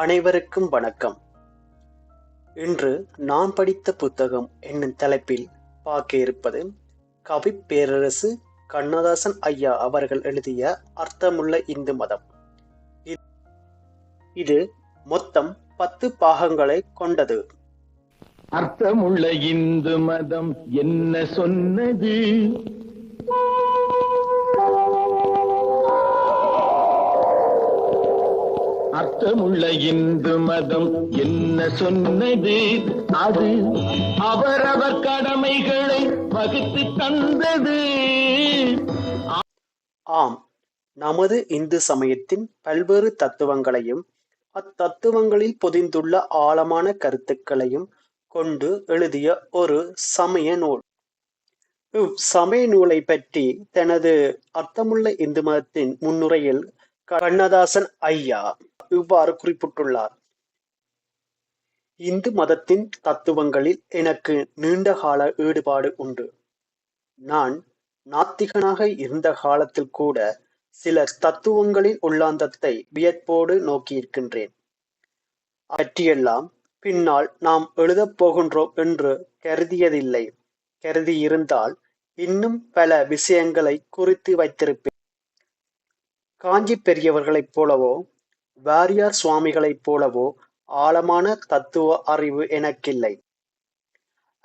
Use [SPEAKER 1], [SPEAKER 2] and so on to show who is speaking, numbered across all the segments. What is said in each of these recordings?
[SPEAKER 1] அனைவருக்கும் வணக்கம். இன்று நான் படித்த புத்தகம் என்னும் தலைப்பில் பார்க்க இருப்பது கவி பேரரசு கண்ணதாசன் ஐயா அவர்கள் எழுதிய அர்த்தமுள்ள இந்து மதம். இது மொத்தம் பத்து பாகங்களை கொண்டது.
[SPEAKER 2] அர்த்தமுள்ள இந்து மதம் என்ன சொன்னது? அர்த்தமுள்ள இந்து மதம் என்ன சொன்னது? அது அவரவர் கடமைகளை வகுத்து தந்தது.
[SPEAKER 1] ஆம் நமது இந்து சமயத்தின் பல்வேறு தத்துவங்களையும் அத்தத்துவங்களில் பொதிந்துள்ள ஆழமான கருத்துக்களையும் கொண்டு எழுதிய ஒரு சமய நூல். இவ்சமய நூலை பற்றி தனது அர்த்தமுள்ள இந்து மதத்தின் முன்னுரையில் கண்ணதாசன் ஐயா இவ்வாறு குறிப்பிட்டுள்ளார். இந்து மதத்தின் தத்துவங்களில் எனக்கு நீண்டகால ஈடுபாடு உண்டு. நான் நாத்திகனாக இருந்த காலத்தில் கூட சில தத்துவங்களின் உள்ளாந்தத்தை வியப்போடு நோக்கியிருக்கின்றேன். பற்றியெல்லாம் பின்னால் நாம் எழுதப் போகின்றோம் என்று கருதியதில்லை. கருதியிருந்தால் இன்னும் பல விஷயங்களை குறித்து வைத்திருப்பேன். காஞ்சி பெரியவர்களைப் போலவோ வாரியார் சுவாமிகளைப் போலவோ ஆழமான தத்துவ அறிவு எனக்கில்லை.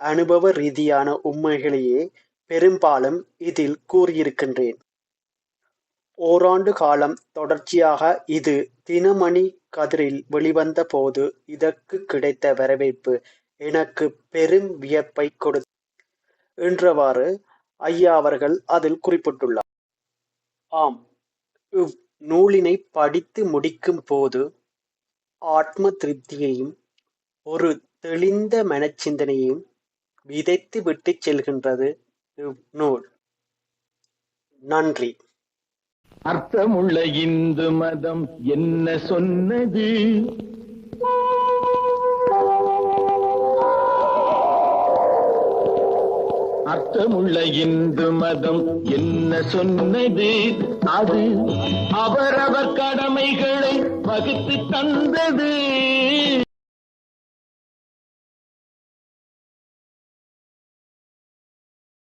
[SPEAKER 1] அனுபவ ரீதியான உண்மைகளையே பெரும்பாலும் இதில் கூறியிருக்கின்றேன். ஓராண்டு காலம் தொடர்ச்சியாக இது தினமணி கதிரில் வெளிவந்த போது இதற்கு கிடைத்த வரவேற்பு எனக்கு பெரும் வியப்பை கொடு என்றவாறு ஐயா அவர்கள் அதில் குறிப்பிட்டுள்ளார். ஆம் இவ் நூலினை படித்து முடிக்கும் போது ஆத்ம திருப்தியையும் ஒரு தெளிந்த மனச்சிந்தனையையும் விதைத்து விட்டு செல்கின்றது இந்நூல். நன்றி
[SPEAKER 2] அர்த்தமுள்ள இந்து மதம் என்ன சொன்னது அர்த்தமுள்ள இந்து மதம் என்ன சொன்னது? அது அவரவர் கடமைகளை வகுத்து தந்தது.